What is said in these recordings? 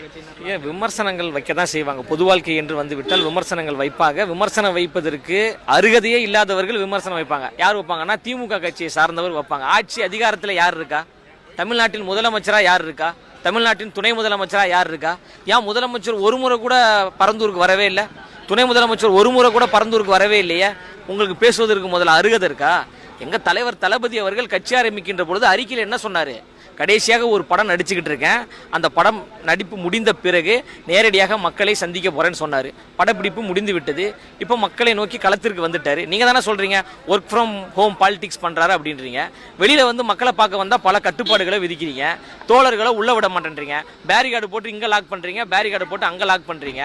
கட்சியினர் ஏன் விமர்சனங்கள் வைக்க தான் செய்வாங்க? பொது வாழ்க்கை என்று வந்துவிட்டால் விமர்சனங்கள் வைப்பாங்க விமர்சனம் வைப்பதற்கு அருகதையே இல்லாதவர்கள் விமர்சனம் வைப்பாங்க. யார் வைப்பாங்கன்னா திமுக கட்சியை சார்ந்தவர் வைப்பாங்க. ஆட்சி அதிகாரத்தில் யார் இருக்கா? தமிழ்நாட்டின் முதலமைச்சராக யார் இருக்கா? தமிழ்நாட்டின் துணை முதலமைச்சராக யார் இருக்கா? ஏன் முதலமைச்சர் ஒரு முறை கூட பரந்தூருக்கு வரவே இல்லை? துணை முதலமைச்சர் ஒரு முறை கூட பரந்தூருக்கு வரவே இல்லையே? உங்களுக்கு பேசுவதற்கு முதல்ல அருகதை இருக்கா? எங்கள் தலைவர் தளபதி அவர்கள் கட்சி ஆரம்பிக்கின்ற பொழுது அறிக்கையில் என்ன சொன்னார்? கடைசியாக ஒரு படம் நடிச்சுக்கிட்டு இருக்கேன். அந்த படம் நடிப்பு முடிந்த பிறகு நேரடியாக மக்களை சந்திக்க போகிறேன்னு சொன்னார். படப்பிடிப்பு முடிந்து விட்டது. இப்போ மக்களை நோக்கி களத்திற்கு வந்துட்டார். நீங்கள் தானே சொல்கிறீங்க ஒர்க் ஃப்ரம் ஹோம் பாலிடிக்ஸ் பண்ணுறாரு அப்படின்றீங்க. வெளியில் வந்து மக்களை பார்க்க வந்தால் பல கட்டுப்பாடுகளை விதிக்கிறீங்க. தோழர்களை உள்ள விட மாட்டேன்றீங்க. பேரிகார்டு போட்டு இங்கே லாக் பண்ணுறீங்க பேரிகார்டு போட்டு அங்கே லாக் பண்ணுறீங்க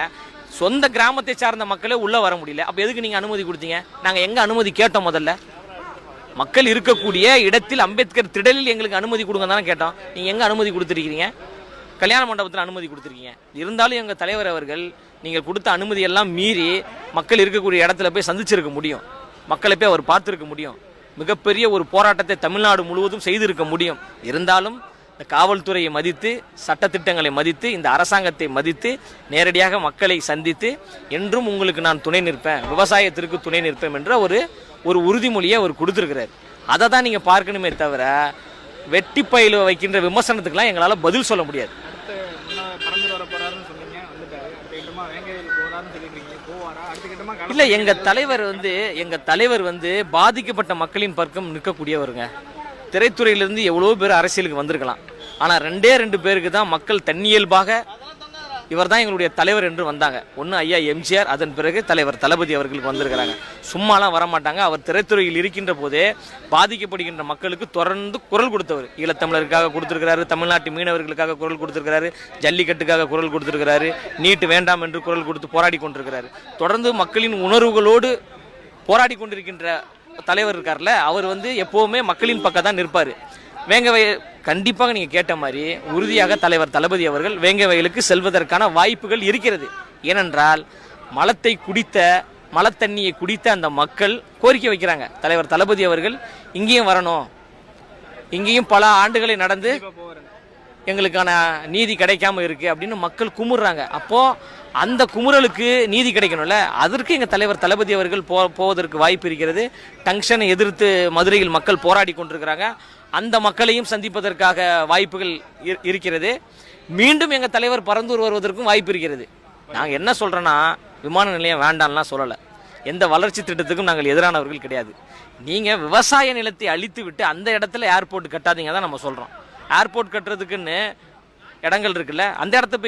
சொந்த கிராமத்தை சார்ந்த மக்களே உள்ளே வர முடியல. அப்போ எதுக்கு நீங்கள் அனுமதி கொடுத்தீங்க? நாங்கள் எங்கே அனுமதி கேட்டோம் முதல்ல? மக்கள் இருக்கக்கூடிய இடத்தில் அம்பேத்கர் திடலில் எங்களுக்கு அனுமதி கொடுங்க தானே கேட்டோம் நீங்கள் எங்கே அனுமதி கொடுத்துருக்கீங்க கல்யாண மண்டபத்தில் அனுமதி கொடுத்துருக்கீங்க. இருந்தாலும் எங்கள் தலைவர் அவர்கள் நீங்கள் கொடுத்த அனுமதியெல்லாம் மீறி மக்கள் இருக்கக்கூடிய இடத்துல போய் சந்திச்சிருக்க முடியும். மக்களை போய் அவர் பார்த்துருக்க முடியும். மிகப்பெரிய ஒரு போராட்டத்தை தமிழ்நாடு முழுவதும் செய்திருக்க முடியும். இருந்தாலும் இந்த காவல்துறையை மதித்து சட்டத்திட்டங்களை மதித்து இந்த அரசாங்கத்தை மதித்து நேரடியாக மக்களை சந்தித்து என்றும் உங்களுக்கு நான் துணை நிற்பேன். விவசாயத்திற்கு துணை நிற்பேன் என்ற ஒரு ஒரு உறுதிமொழியை அவர் கொடுத்துருக்கிறார். அதை தான் நீங்கள் பார்க்கணுமே தவிர வெட்டி பயில வைக்கின்ற விமர்சனத்துக்கெல்லாம் எங்களால் பதில் சொல்ல முடியாது. இல்ல எங்க தலைவர் வந்து எங்க தலைவர் வந்து பாதிக்கப்பட்ட மக்களின் பக்கம் நிற்கக்கூடியவருங்க. திரைத்துறையிலிருந்து எவ்வளோ பேர் அரசியலுக்கு வந்திருக்கலாம். ஆனால் ரெண்டே ரெண்டு பேருக்கு தான் மக்கள் தன்னியல்பாக இவர் தான் எங்களுடைய தலைவர் என்று வந்தாங்க. ஒன்று ஐயா எம்ஜிஆர் அதன் பிறகு தலைவர் தளபதி அவர்களுக்கு வந்திருக்கிறாங்க. சும்மாலாம் வரமாட்டாங்க. அவர் திரைத்துறையில் இருக்கின்ற போதே பாதிக்கப்படுகின்ற மக்களுக்கு தொடர்ந்து குரல் கொடுத்தவர். ஈழத்தமிழருக்காக கொடுத்துருக்கிறாரு தமிழ்நாட்டு மீனவர்களுக்காக குரல் கொடுத்துருக்கிறாரு ஜல்லிக்கட்டுக்காக குரல் கொடுத்துருக்கிறாரு நீட்டு வேண்டாம் என்று குரல் கொடுத்து போராடி கொண்டிருக்கிறாரு. தொடர்ந்து மக்களின் உணர்வுகளோடு போராடி கொண்டிருக்கின்ற தலைவர் இருக்கார்ல அவர் வந்து எப்போவுமே மக்களின் பக்கம் தான் நிற்பார். வேங்க வயல் கண்டிப்பாக நீங்கள் கேட்ட மாதிரி உறுதியாக தலைவர் தளபதி அவர்கள் வேங்க வயலுக்கு செல்வதற்கான வாய்ப்புகள் இருக்கிறது. ஏனென்றால் மலத்தை குடித்த மலத்தண்ணியை குடித்த அந்த மக்கள் கோரிக்கை வைக்கிறாங்க. தலைவர் தளபதி அவர்கள் இங்கேயும் வரணும். இங்கேயும் பல ஆண்டுகளை நடந்து எங்களுக்கான நீதி கிடைக்காம இருக்கு அப்படின்னு மக்கள் குமுறுறாங்க. அப்போது அந்த குமுறலுக்கு நீதி கிடைக்கணும்ல? அதற்கு எங்கள் தலைவர் தளபதி அவர்கள் போ போவதற்கு வாய்ப்பு இருக்கிறது. டங்ஷனை எதிர்த்து மதுரையில் மக்கள் போராடி கொண்டிருக்கிறாங்க. அந்த மக்களையும் சந்திப்பதற்காக வாய்ப்புகள் இரு- இருக்கிறது. மீண்டும் எங்கள் தலைவர் பரந்தூர் வருவதற்கும் வாய்ப்பு இருக்கிறது. நாங்கள் என்ன சொல்கிறோன்னா விமான நிலையம் வேண்டாம்லாம் சொல்லலை. எந்த வளர்ச்சி திட்டத்துக்கும் நாங்கள் எதிரானவர்கள் கிடையாது. நீங்கள் விவசாய நிலத்தை அழித்து விட்டு அந்த இடத்துல ஏர்போர்ட் கட்டாதீங்க தான் நம்ம சொல்கிறோம் ஏர்போர்ட் கட்டுறதுக்குன்னு இடங்கள் இருக்குல்ல அந்த இடத்த போய்